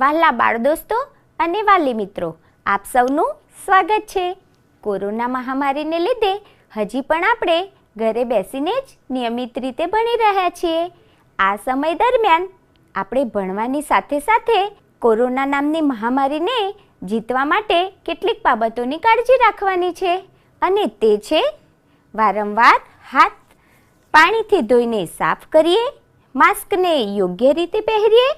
વહાલા બાળ દોસ્તો અને વાલી મિત્રો, આપ સૌનું સ્વાગત છે. કોરોના મહામારીને લીધે હજી પણ આપણે ઘરે બેસીને જ નિયમિત રીતે ભણી રહ્યા છીએ. આ સમય દરમિયાન આપણે ભણવાની સાથે સાથે કોરોના નામની મહામારીને જીતવા માટે કેટલીક બાબતોની કાળજી રાખવાની છે અને તે છે વારંવાર હાથ પાણીથી ધોઈને સાફ કરીએ, માસ્કને યોગ્ય રીતે પહેરીએ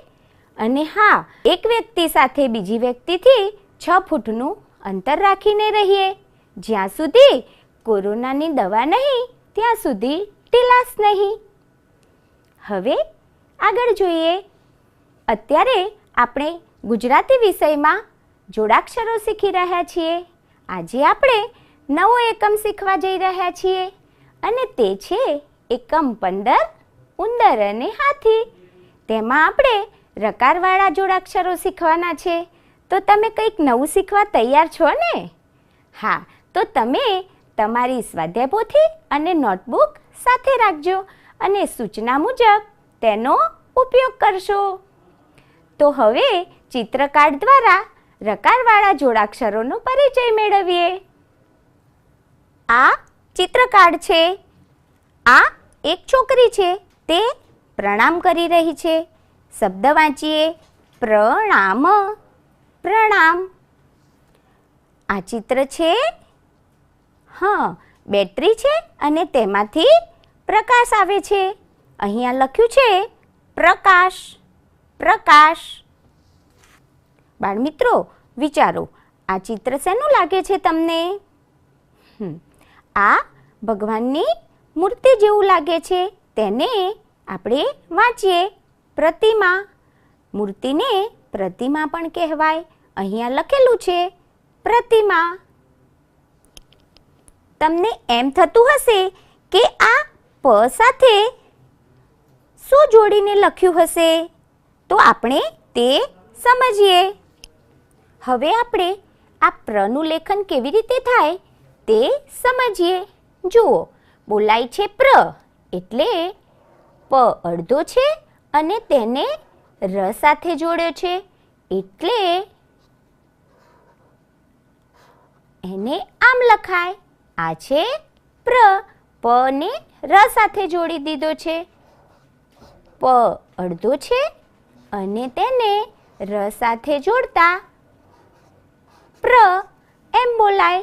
અને હા, એક વ્યક્તિ સાથે બીજી વ્યક્તિથી છ ફૂટનું અંતર રાખીને રહીએ. જ્યાં સુધી કોરોનાની દવા નહીં, ત્યાં સુધી ઢીલાસ નહીં. હવે આગળ જોઈએ. અત્યારે આપણે ગુજરાતી વિષયમાં જોડાક્ષરો શીખી રહ્યા છીએ. આજે આપણે નવો એકમ શીખવા જઈ રહ્યા છીએ અને તે છે એકમ પંદર, ઉંદર અને હાથી. તેમાં આપણે રકારવાળા જોડાક્ષરો શીખવાના છે? તો તમે કંઈક નવું શીખવા તૈયાર છો ને? હા, તો તમે તમારી સ્વાધ્યાય પોથી અને નોટબુક સાથે રાખજો અને સૂચના મુજબ તેનો ઉપયોગ કરશો. તો હવે ચિત્રકાર્ડ દ્વારા રકારવાળા જોડાક્ષરોનો પરિચય મેળવીએ. આ ચિત્રકાર્ડ છે. આ એક છોકરી છે. તે પ્રણામ કરી રહી છે. શબ્દ વાંચીએ. પ્રણામ. પ્રણામ. આ ચિત્ર છે? હા, બેટરી છે અને તેમાંથી પ્રકાશ આવે છે. અહીંયા લખ્યું છે, પ્રકાશ પ્રકાશ. બાળમિત્રો, વિચારો, આ ચિત્ર શેનું લાગે છે તમને? આ ભગવાનની મૂર્તિ જેવું લાગે છે. તેને આપણે વાંચીએ. પ્રતિમા. મૂર્તિને પ્રતિમા પણ કહેવાય. અહીંયા લખેલું છે, પ્રતિમા. તમને એમ થતું હશે કે આ પ સાથે શું જોડીને લખ્યું હશે? તો આપણે તે સમજીએ. હવે આપણે આ પ્રનું લેખન કેવી રીતે થાય તે સમજીએ. જુઓ, બોલાય છે પ્ર એટલે પ અડધો છે અને તેને ર સાથે જોડ્યો છે. એટલે એને આમ લખાય. આ છે પ્ર. પ ને ર સાથે જોડી દીધો છે. પ અડધો છે અને તેને ર સાથે જોડતા પ્ર એમ બોલાય.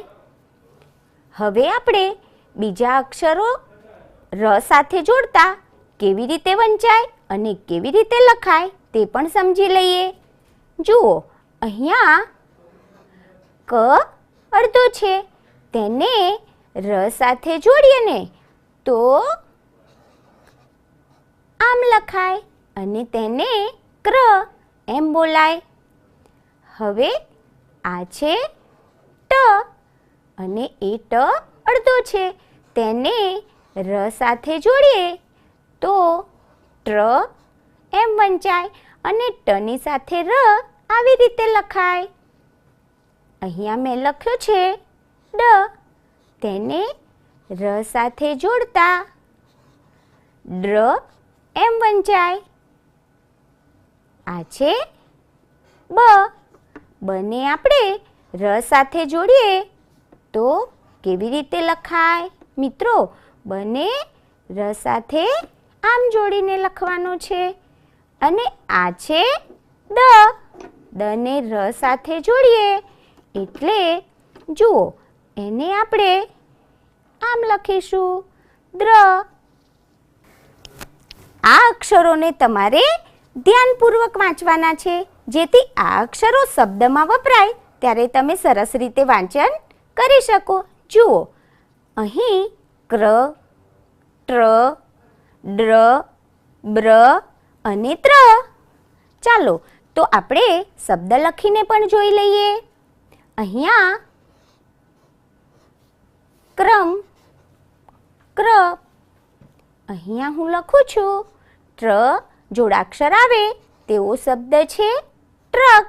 હવે આપણે બીજા અક્ષરો ર સાથે જોડતા કેવી રીતે વંચાય? અને કેવી રીતે લખાય તે પણ સમજી લઈએ. જુઓ, અહીંયા ક અડધો છે. તેને ર સાથે જોડીએ ને, તો આમ લખાય અને તેને ક્ર એમ બોલાય. હવે આ છે ટ અને એ ટ અડધો છે. તેને ર સાથે જોડીએ, તો ટ્ર એમ વંચાય અને ટની સાથે ર આવી રીતે લખાય. અહીંયા મેં લખ્યું છે, ડ. તેને ર સાથે જોડતા. ડ્ર એમ વંચાય. આ છે, બ. બને આપણે ર સાથે જોડીએ તો કેવી રીતે લખાય? મિત્રો, બને ર સાથે આમ જોડીને લખવાનું છે. અને આ છે દ. દને ર સાથે જોડીએ. એટલે જુઓ, એને આપણે આમ લખીશું. દ્ર. આ અક્ષરોને તમારે ધ્યાનપૂર્વક વાંચવાના છે. જેથી આ અક્ષરો શબ્દમાં વપરાય, ત્યારે તમે સરસ રીતે વાંચન કરી શકો. જુઓ, અહીં ક્ર, ટ્ર ડ્ર, બ્ર અને ત્ર. ચાલો, તો આપણે શબ્દ લખીને પણ જોઈ લઈએ. અહીંયા ક્રમ, ક્ર. અહીંયા હું લખું છું, ટ્ર જોડાક્ષર આવે, તેવો શબ્દ છે, ટ્રક.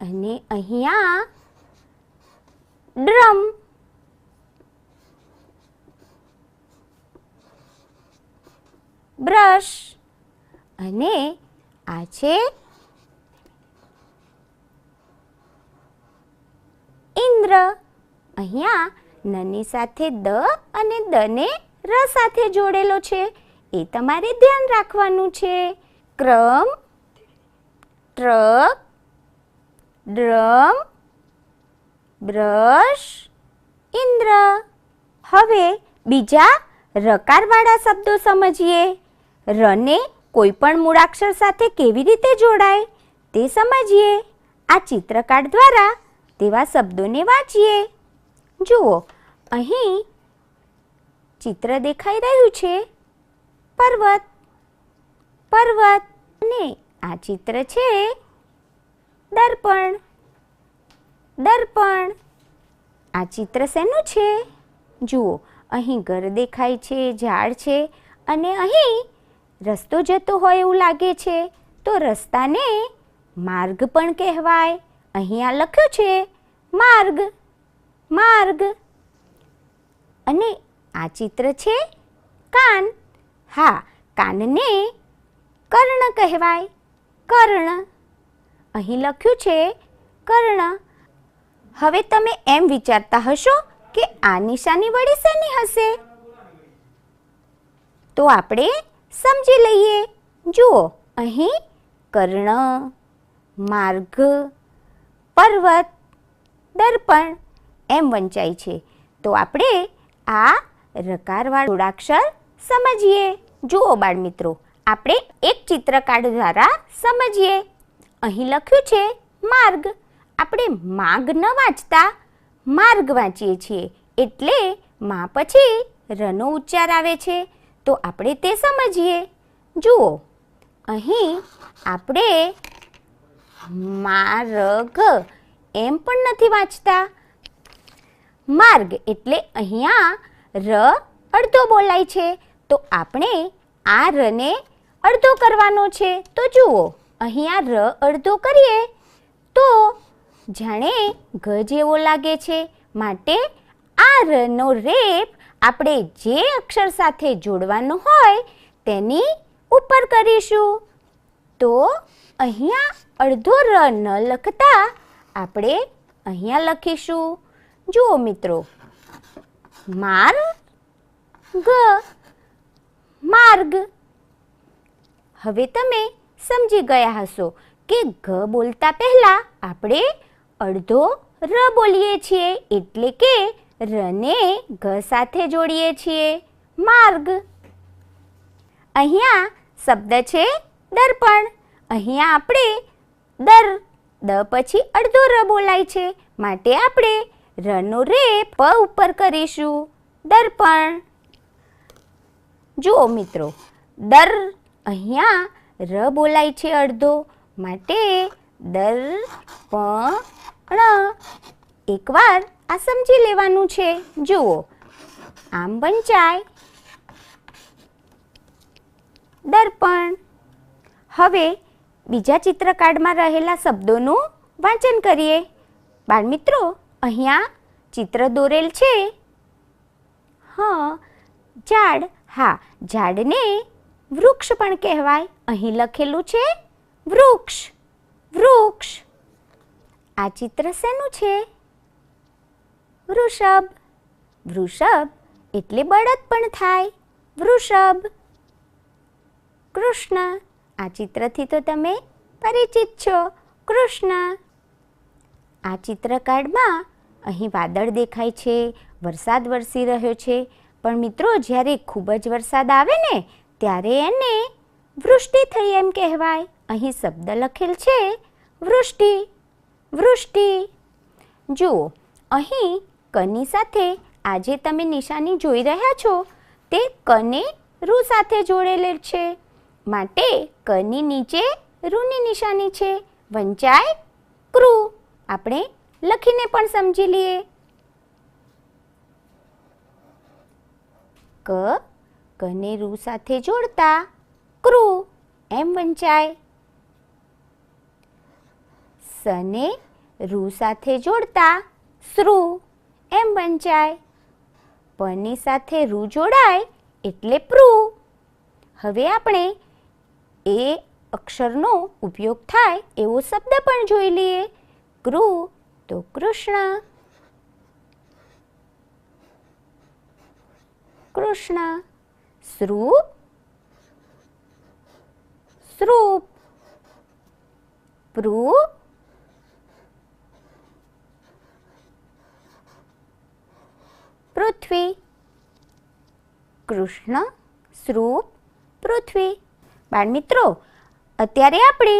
અને અહીંયા ડ્રમ બ્રશ. અને આ છે ઇન્દ્ર. અહીંયા નની સાથે દ અને દને ર સાથે જોડેલો છે. એ તમારે ધ્યાન રાખવાનું છે. ક્રમ, ટ્રક, ડ્રમ, બ્રશ, ઇન્દ્ર. હવે બીજા રકારવાળા શબ્દો સમજીએ. રને કોઈ પણ મૂળાક્ષર સાથે કેવી રીતે જોડાય તે સમજીએ. આ ચિત્રકાર્ડ દ્વારા તેવા શબ્દોને વાંચીએ. જુઓ, અહીં ચિત્ર દેખાઈ રહ્યું છે. પર્વત પર્વત અને આ ચિત્ર છે દર્પણ દર્પણ. આ ચિત્ર શેનું છે? જુઓ, અહીં ઘર દેખાય છે, ઝાડ છે અને અહીં રસ્તો જતો હોય એવું લાગે છે, તો રસ્તાને માર્ગ પણ કહેવાય. અહીં આ લખ્યું છે, માર્ગ માર્ગ. અને આ ચિત્ર છે, કાન. હા, કાનને કર્ણ કહેવાય, કર્ણ. અહીં લખ્યું છે, કર્ણ. હવે તમે એમ વિચારતા હશો કે આ નિશાની વળી શેની હશે? તો આપણે સમજી લઈએ. જુઓ, અહીં કર્ણ, માર્ગ, પર્વત, દર્પણ એમ વંચાય છે. તો આપણે આ રકારવાળા જોડાક્ષર સમજીએ. જુઓ બાળમિત્રો, આપણે એક ચિત્રકાર દ્વારા સમજીએ. અહીં લખ્યું છે, માર્ગ. આપણે માર્ગ ન વાંચતા, માર્ગ વાંચીએ છીએ. એટલે મા પછી રનો ઉચ્ચાર આવે છે. તો આપણે તે સમજીએ. જુઓ, અહીં આપણે માર્ગ એમ પણ નથી વાંચતા. માર્ગ એટલે અહીંયા ર અડધો બોલાય છે. તો આપણે આ રને અડધો કરવાનો છે. તો જુઓ, અહીંયા ર અડધો કરીએ તો જાણે ઘ જેવો લાગે છે. માટે આ રનો રેપ આપણે જે અક્ષર સાથે જોડવાનું હોય તેની ઉપર કરીશું. તો અહીંયા અડધો ર ન લખતા આપણે અહીંયા લખીશું. જુઓ મિત્રો માર્ગ માર્ગ. હવે તમે સમજી ગયા હશો કે ઘ બોલતા પહેલા આપણે અડધો ર બોલીએ છીએ, એટલે કે રને ઘ સાથે જોડીએ છીએ. માર્ગ. અહીંયા શબ્દ છે દર્પણ. અહીંયા આપણે દર, દ પછી અડધો ર બોલાય છે. માટે આપણે રનો રે પ ઉપર કરીશું. દર્પણ. જુઓ મિત્રો, દર અહીંયા ર બોલાય છે અડધો. માટે દર્પણ એકવાર આ સમજી લેવાનું છે. જુઓ. આમ વંચાય દર્પણ. હવે બીજા ચિત્રકાર્ડમાં રહેલા શબ્દોનું વાંચન કરીએ. બાળમિત્રો, અહીંયા ચિત્ર દોરેલ છે. હા, ઝાડ. હા, ઝાડને વૃક્ષ પણ કહેવાય. અહીં લખેલું છે, વૃક્ષ. વૃક્ષ. આ ચિત્ર શેનું છે? વૃષભ. વૃષભ એટલે બળદ પણ થાય. વૃષભ. કૃષ્ણ. આ ચિત્રથી તો તમે પરિચિત છો. કૃષ્ણ. આ ચિત્રકાર્ડમાં અહીં વાદળ દેખાય છે, વરસાદ વરસી રહ્યો છે. પણ મિત્રો, જ્યારે ખૂબ જ વરસાદ આવે ને, ત્યારે એને વૃષ્ટિ થઈ એમ કહેવાય. અહીં શબ્દ લખેલ છે, વૃષ્ટિ વૃષ્ટિ. જુઓ, અહીં કની સાથે આજે તમે નિશાની જોઈ રહ્યા છો. તે કને રૂ સાથે જોડેલ છે. માટે કની નીચે રૂની નિશાની છે. વંચાય ક્રુ. આપણે લખીને પણ સમજી લઈએ. ક કને રૂ સાથે જોડતા ક્રુ. એમ વંચાય. સને રૂ સાથે જોડતા શ્રુ. એમ વંચાય પની સાથે રૂ જોડાય એટલે પ્રુ. હવે આપણે એ અક્ષરનો ઉપયોગ થાય એવો શબ્દ પણ જોઈ લઈએ. કૃ તો કૃષ્ણ. કૃષ્ણ. શ્રુપ. શ્રુપ. પૃ પૃથ્વી કૃષ્ણ શ્રુપ પૃથ્વી બાળમિત્રો અત્યારે આપણે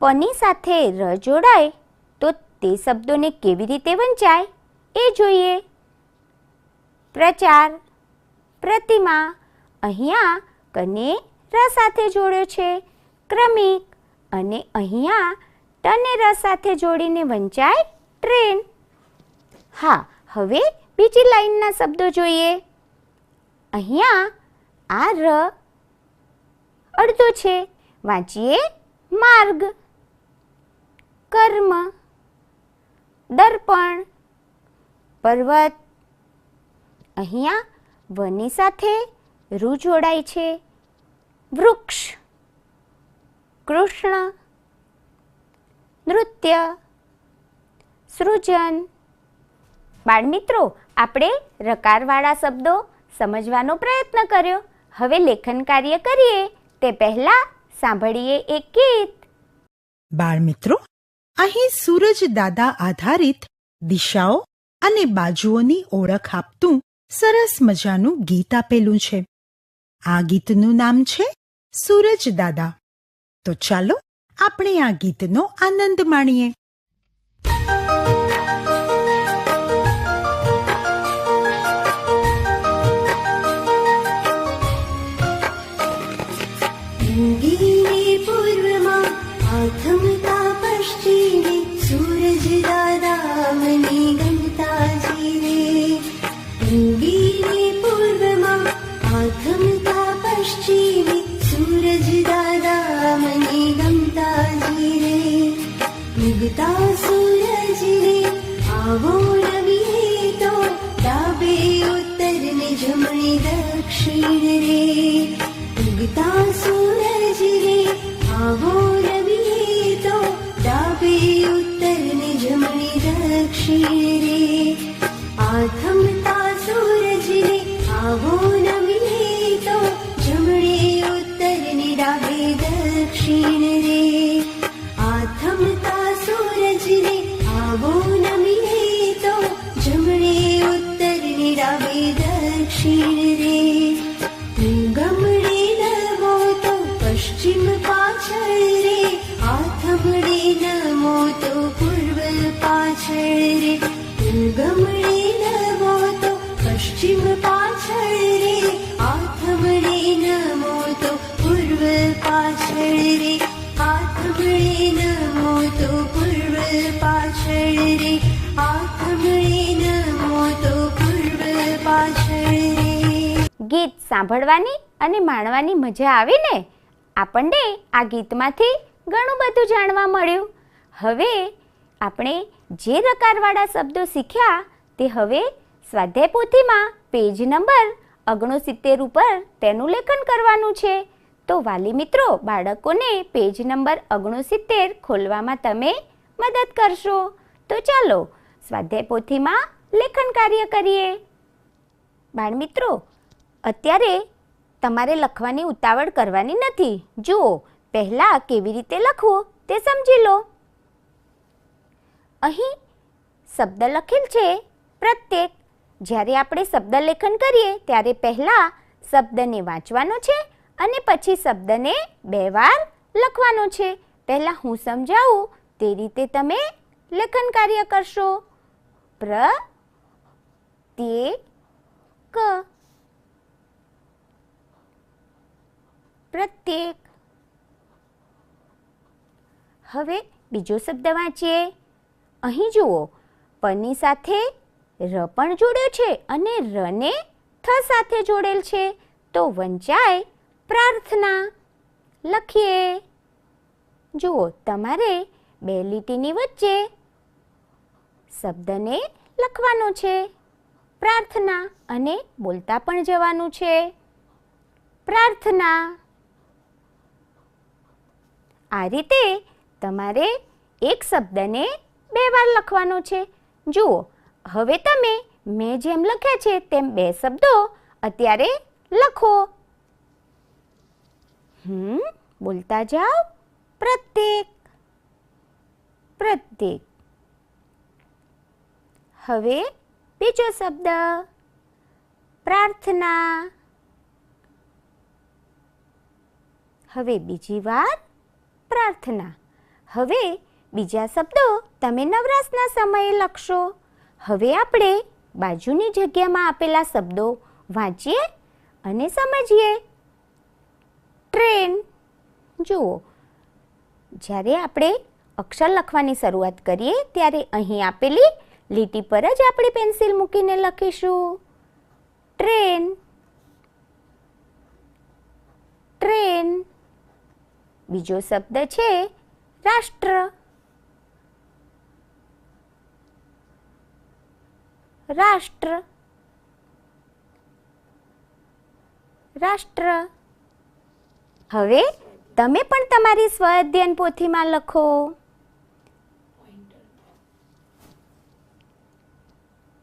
પની સાથે ર જોડાય, તો તે શબ્દોને કેવી રીતે વંચાય એ જોઈએ. પ્રચાર, પ્રતિમા, અહીંયા કને ર સાથે જોડ્યો છે? ક્રમિક, અને અહીંયા ટને ર સાથે જોડીને વંચાય ટ્રેન. હા, હવે બીજી લાઈનના શબ્દો જોઈએ. અહીંયા આ ર અડધો છે. વાંચીએ. માર્ગ. કર્મ. દર્પણ. પર્વત. અહીંયા વની સાથે રૂ જોડાય છે. વૃક્ષ. કૃષ્ણ. નૃત્ય. સૃજન. બાળમિત્રો આપણે રકારવાળા શબ્દો સમજવાનો પ્રયત્ન કર્યો. હવે લેખન કાર્ય કરીએ. તે પહેલા સાંભળીએ એક ગીત. બાળમિત્રો અહીં સૂરજ દાદા આધારિત દિશાઓ અને બાજુઓની ઓળખ આપતું સરસ મજાનું ગીત આપેલું છે. આ ગીતનું નામ છે સૂરજ દાદા. તો ચાલો આપણે આ ગીતનો આનંદ માણીએ. सुरजरे आवो न मितोबे उत्तर निजमय दक्षिणरे उगता सूरजरे आवो સાંભળવાની અને માણવાની મજા આવી ને આપણને આ ગીતમાંથી ઘણું બધું જાણવા મળ્યું. હવે આપણે જે રકારવાળા શબ્દો શીખ્યા તે હવે સ્વાધ્યાય પોથીમાં પેજ નંબર ઓગણસિત્તેર ઉપર તેનું લેખન કરવાનું છે. તો વાલી મિત્રો, બાળકોને પેજ નંબર ઓગણસિત્તેર ખોલવામાં તમે મદદ કરશો. તો ચાલો સ્વાધ્યાય પોથીમાં લેખન કાર્ય કરીએ. બાળમિત્રો અત્યારે તમારે લખવાની ઉતાવળ કરવાની નથી. જુઓ, પહેલાં કેવી રીતે લખવું તે સમજી લો. અહીં શબ્દ લખેલ છે, પ્રત્યેક. જ્યારે આપણે શબ્દ લેખન કરીએ, ત્યારે પહેલાં શબ્દને વાંચવાનો છે અને પછી શબ્દને બે વાર લખવાનો છે. પહેલાં હું સમજાવું, તે રીતે તમે લેખન કાર્ય કરશો. પ્ર, તે, ક પ્રત્યેક. હવે બીજો શબ્દ વાંચીએ. અહીં જુઓ, પની સાથે ર પણ જોડ્યો છે અને રને થ સાથે જોડેલ છે. તો વંચાય પ્રાર્થના. લખીએ. જુઓ, તમારે બે લીટીની વચ્ચે શબ્દને લખવાનો છે. પ્રાર્થના અને બોલતા પણ જવાનું છે. પ્રાર્થના. આ રીતે તમારે એક શબ્દને બે વાર લખવાનો છે. જુઓ, હવે તમે મેં જેમ લખ્યા છે તેમ બે શબ્દો અત્યારે લખો. હમ, બોલતા જાઓ. પ્રત્યેક પ્રત્યેક. હવે બીજો શબ્દ, પ્રાર્થના. હવે બીજી વાર પ્રાર્થના. હવે બીજા શબ્દો તમે નવરાશના સમયે લખશો. હવે આપણે બાજુની જગ્યામાં આપેલા શબ્દો વાંચીએ અને સમજીએ. ટ્રેન. જુઓ, જ્યારે આપણે અક્ષર લખવાની શરૂઆત કરીએ ત્યારે અહીં આપેલી લીટી પર જ આપણે પેન્સિલ મૂકીને લખીશું. ટ્રેન. ટ્રેન. બીજો શબ્દ છે રાષ્ટ્ર. રાષ્ટ્ર. રાષ્ટ્ર. હવે તમે પણ તમારી સ્વ અધ્યયન પોથીમાં લખો.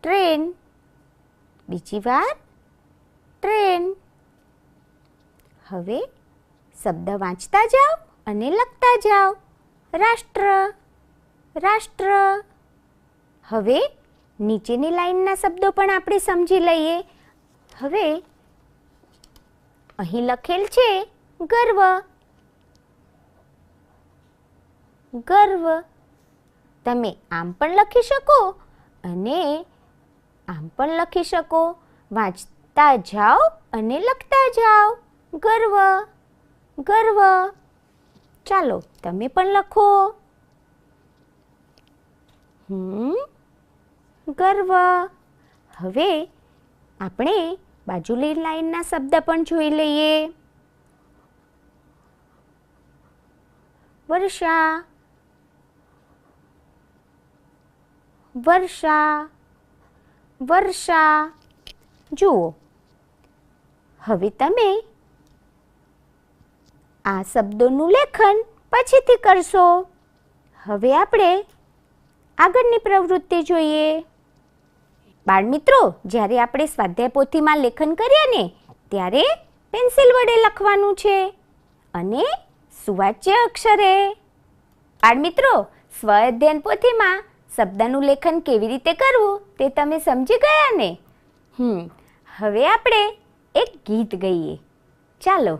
ટ્રેન. બીજી વાર. ટ્રેન. હવે શબ્દ વાંચતા જાઓ અને લખતા જાઓ. રાષ્ટ્ર રાષ્ટ્ર. હવે નીચેની લાઈનના શબ્દો પણ આપણે સમજી લઈએ. હવે અહીં લખેલ છે ગર્વ. ગર્વ. તમે આમ પણ લખી શકો અને આમ પણ લખી શકો. વાંચતા જાઓ અને લખતા જાઓ. ગર્વ. ગર્વ. ચાલો, તમે પણ લખો. હમ, ગર્વ. હવે આપણે બાજુલી લાઈનના શબ્દ પણ જોઈ લઈએ. વર્ષા. વર્ષા. વર્ષા. જુઓ. હવે તમે આ શબ્દોનું લેખન પછીથી કરશો. હવે આપણે આગળની પ્રવૃત્તિ જોઈએ. બાળમિત્રો, જ્યારે આપણે સ્વાધ્યાય પોથીમાં લેખન કરીએ ને, ત્યારે પેન્સિલ વડે લખવાનું છે અને સુવાચ્ય અક્ષરે. બાળમિત્રો સ્વ અધ્યયન પોથીમાં શબ્દનું લેખન કેવી રીતે કરવું તે તમે સમજી ગયા ને? હમ, હવે આપણે એક ગીત ગઈએ. ચાલો.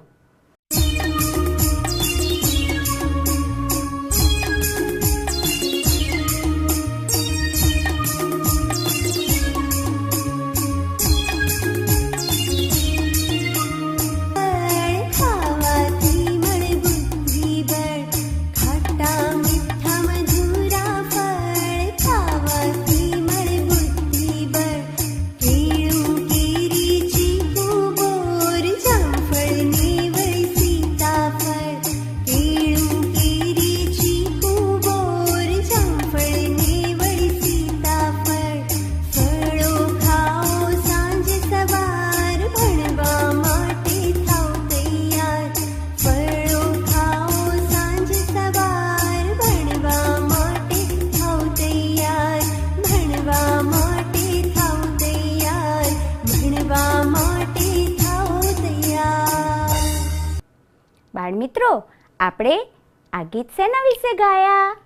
ગીત શેના વિશે ગાયા?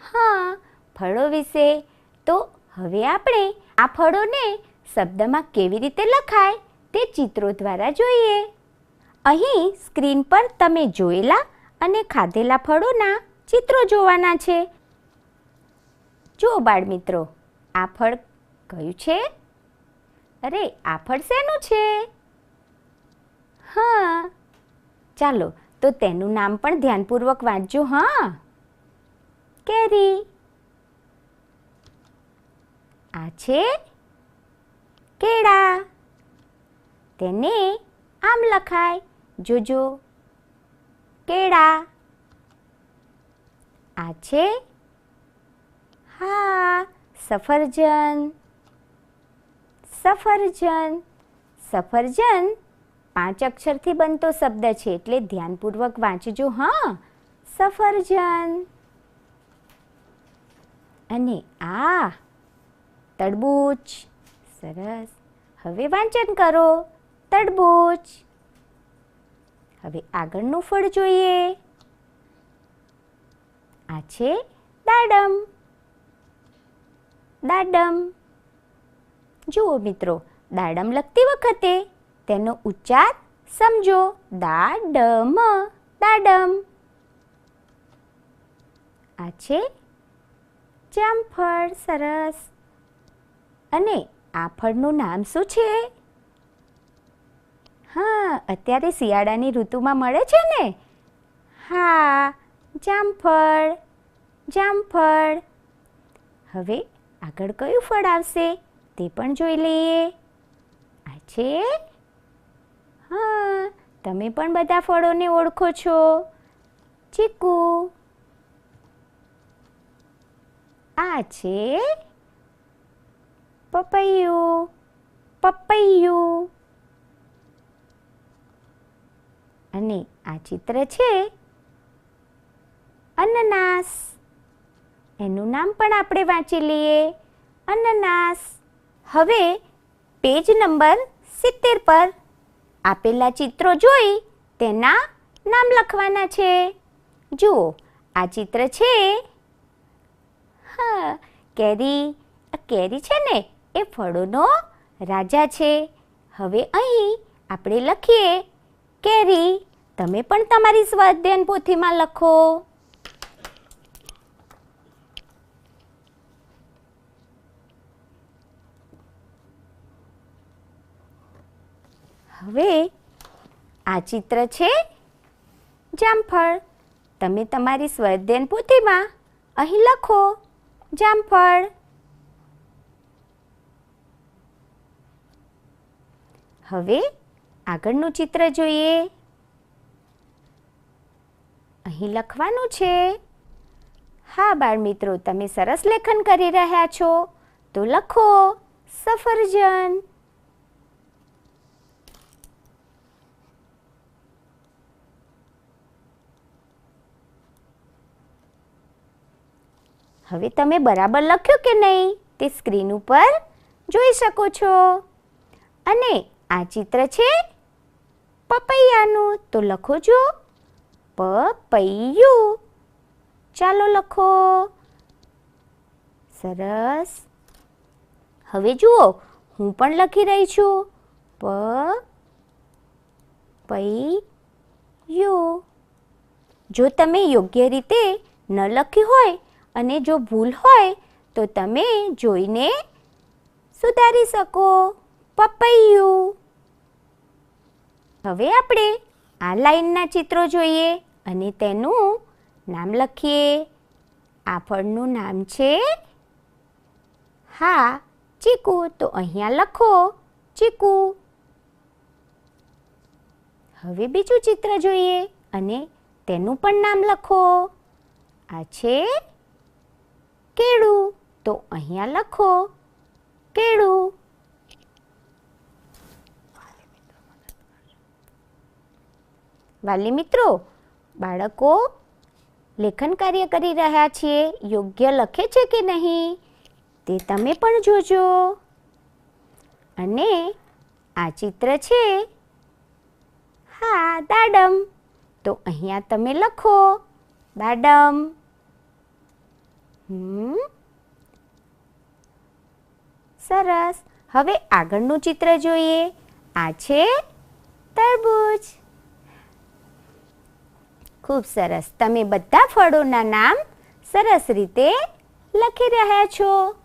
હા, ફળો વિશે. તો હવે આપણે આ ફળોને શબ્દમાં કેવી રીતે લખાય તે ચિત્રો દ્વારા જોઈએ. અહીં સ્ક્રીન પર તમે જોયેલા અને ખાધેલા ફળોના ચિત્રો જોવાના છે. જુઓ બાળમિત્રો, આ ફળ કયું છે? અરે, આ ફળ શેનું છે? હા, ચાલો તો તેનું નામ પણ ધ્યાનપૂર્વક વાંચજો, હા? કેરી. આ છે કેળા. તેને આમ લખાય, જોજો. કેળા. આ છે હા, સફરજન. સફરજન. સફરજન પાંચ અક્ષરથી બનતો શબ્દ છે એટલે ધ્યાનપૂર્વક વાંચજો, હા? સફરજન. અને આ, તડબૂચ. સરસ. હવે વાંચન કરો. તડબૂચ. હવે આગળનું ફળ જોઈએ. આ છે દાડમ. દાડમ. જુઓ મિત્રો, દાડમ લખતી વખતે તેનો ઉચ્ચાર સમજો. દાડમ દાડમ. આ છે જામફળ સરસ. અને આ ફળનું નામ શું છે? હા, અત્યારે શિયાળાની ઋતુમાં મળે છે ને? હા, જામફળ જામફળ. હવે આગળ કયું ફળ આવશે તે પણ જોઈ લઈએ. આ છે હા, તમે પણ બધા ફળોને ઓળખો છો. ચીકુ. આ છે પપૈયું. પપૈયું. અને આ ચિત્ર છે અનનાસ. એનું નામ પણ આપણે વાંચી લઈએ. અનનાસ. હવે પેજ નંબર સિત્તેર પર. આપેલા ચિત્રો જોઈ તેના નામ લખવાના છે. જુઓ, આ ચિત્ર છે. હા, કેરી, આ કેરી છે ને, એ ફળોનો રાજા છે. હવે અહીં આપણે લખીએ, કેરી, તમે પણ તમારી સ્વાધ્યાયન પોથીમાં લખો. હવે આ ચિત્ર છે જામફળ. તમે તમારી સ્વાધ્યાયન પોથીમાં અહીં લખો જામફળ. હવે આગળનું ચિત્ર જોઈએ. અહીં લખવાનું છે, હા બાળ મિત્રો તમે સરસ લેખન કરી રહ્યા છો. તો લખો સફરજન. હવે તમે બરાબર લખ્યું કે નહીં તે સ્ક્રીન ઉપર જોઈ શકો છો. અને આ ચિત્ર છે પપૈયાનું. તો લખો જો, પપૈયું. ચાલો લખો. સરસ. હવે જુઓ, હું પણ લખી રહી છું. પ પૈયું જો તમે યોગ્ય રીતે ન લખ્યું હોય અને જો ભૂલ હોય, તો તમે જોઈને સુધારી શકો. પપૈયું. હવે આપણે આ લાઈનના ચિત્રો જોઈએ અને તેનું નામ લખીએ. આ ફળનું નામ છે હા, ચીકુ. તો અહીંયા લખો, ચીકુ. હવે બીજું ચિત્ર જોઈએ અને તેનું પણ નામ લખો. આ છે કેળું? તો અહીંયા લખો, કેળું. વાલી મિત્રો, બાળકો, લેખન કાર્ય કરી રહ્યા છીએ. યોગ્ય લખે છે કે નહીં? તે તમે પણ જોજો. અને આ ચિત્ર છે, હા, દાડમ. તો અહીંયા તમે લખો, દાડમ. હમ. સરસ. હવે આગળનું ચિત્ર જોઈએ. આ છે તરબૂચ. ખૂબ સરસ. તમે બધા ફળોના નામ સરસ રીતે લખી રહ્યા છો.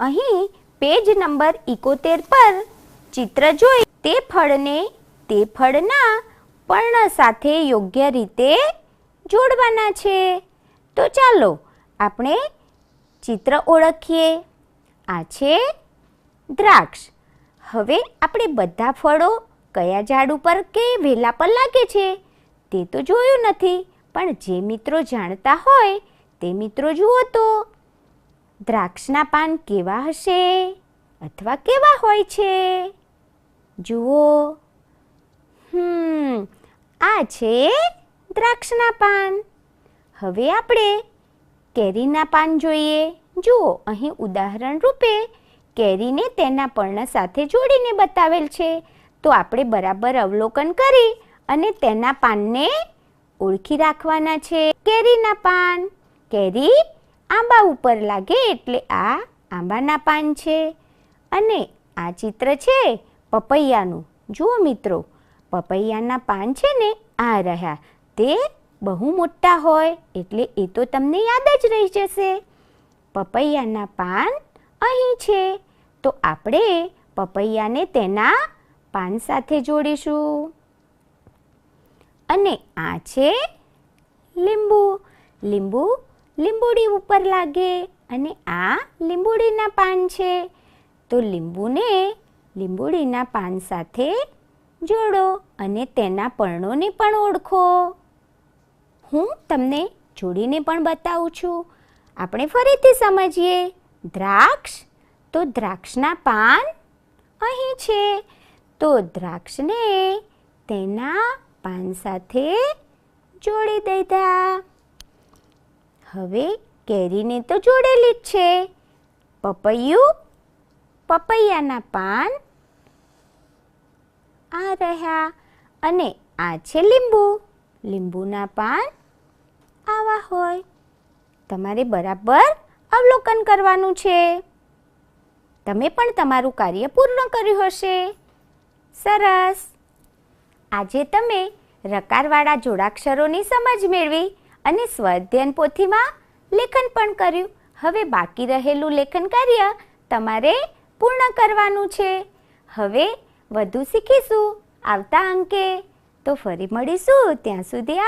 અહીં પેજ નંબર ઇકોતેર પર ચિત્ર જોઈ. તે ફળને તે ફળના પર્ણ સાથે યોગ્ય રીતે જોડવાના છે. તો ચાલો આપણે ચિત્ર ઓળખીએ. આ છે દ્રાક્ષ. હવે આપણે બધા ફળો કયા ઝાડ ઉપર કે વેલા પર લાગે છે તે તો જોયું નથી, પણ જે મિત્રો જાણતા હોય તે મિત્રો જુઓ તો. દ્રાક્ષના પાન કેવા હશે અથવા કેવા હોય છે? જુઓ. હમ, આ છે દ્રાક્ષના પાન. હવે આપણે કેરીના પાન જોઈએ. જુઓ, અહીં ઉદાહરણ રૂપે કેરીને તેના પર્ણ સાથે જોડીને બતાવેલ છે. તો આપણે બરાબર અવલોકન કરી અને તેના પાનને ઓળખી રાખવાના છે. કેરીના પાન. કેરી આંબા ઉપર લાગે એટલે આ આંબાના પાન છે. અને આ ચિત્ર છે પપૈયાનું. જુઓ મિત્રો, પપૈયાના પાન છે ને આ રહ્યા. તે બહુ મોટા હોય એટલે એ તો તમને યાદ જ રહી જશે. પપૈયાના પાન અહીં છે. તો આપણે પપૈયાને તેના પાન સાથે જોડીશું. અને આ છે લીંબુ. લીંબુ લીંબુડી ઉપર લાગે અને આ લીંબુડીના પાન છે. તો લીંબુને લીંબુડીના પાન સાથે જોડો અને તેના પર્ણોને પણ ઓળખો. હું તમને જોડીને પણ બતાવું છું. આપણે ફરીથી સમજીએ. દ્રાક્ષ? તો દ્રાક્ષના પાન અહીં છે. તો દ્રાક્ષને તેના પાન સાથે જોડી દીધા. હવે કેરીને તો જોડેલી જ છે. પપૈયું? પપૈયાના પાન? આ રહ્યા. અને આ છે લીંબુ. લીંબુના પાન? આવા હોય. તમારે બરાબર અવલોકન કરવાનું છે. તમે પણ તમારું કાર્ય પૂર્ણ કર્યું હશે. સરસ. આજે તમે રકારવાળા જોડાક્ષરોની સમજ મેળવી અને સ્વાધ્યન પોથીમાં લેખન પણ કર્યું. હવે બાકી રહેલું લેખન કાર્ય તમારે પૂર્ણ કરવાનું છે. હવે વધુ શીખીશું આવતા અંકે. તો ફરી મળીશું. ત્યાં સુધી